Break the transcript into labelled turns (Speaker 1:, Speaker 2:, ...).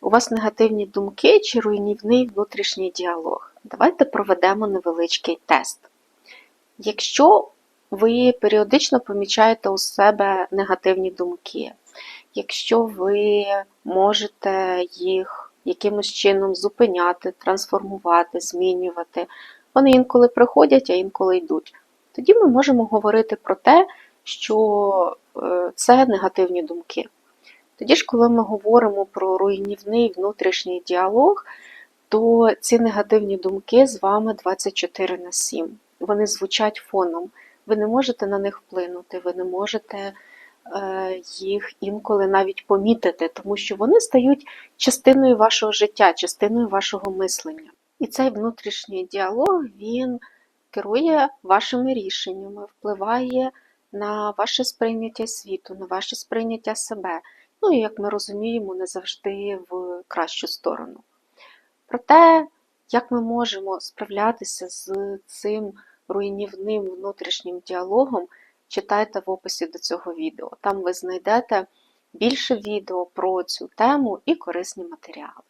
Speaker 1: у вас негативні думки чи руйнівний внутрішній діалог? Давайте проведемо невеличкий тест. Якщо ви періодично помічаєте у себе негативні думки, якщо ви можете їх якимось чином зупиняти, трансформувати, змінювати, вони інколи приходять, а інколи йдуть, тоді ми можемо говорити про те, що е, це негативні думки. Тоді ж, коли ми говоримо про руйнівний внутрішній діалог, то ці негативні думки з вами 24 на 7. Вони звучать фоном. Ви не можете на них вплинути, ви не можете е, їх інколи навіть помітити, тому що вони стають частиною вашого життя, частиною вашого мислення. І цей внутрішній діалог він керує вашими рішеннями, впливає на ваше сприйняття світу, на ваше сприйняття себе. Ну і як ми розуміємо, не завжди в кращу сторону. Про те, як ми можемо справлятися з цим руйнівним внутрішнім діалогом, читайте в описі до цього відео. Там ви знайдете більше відео про цю тему і корисні матеріали.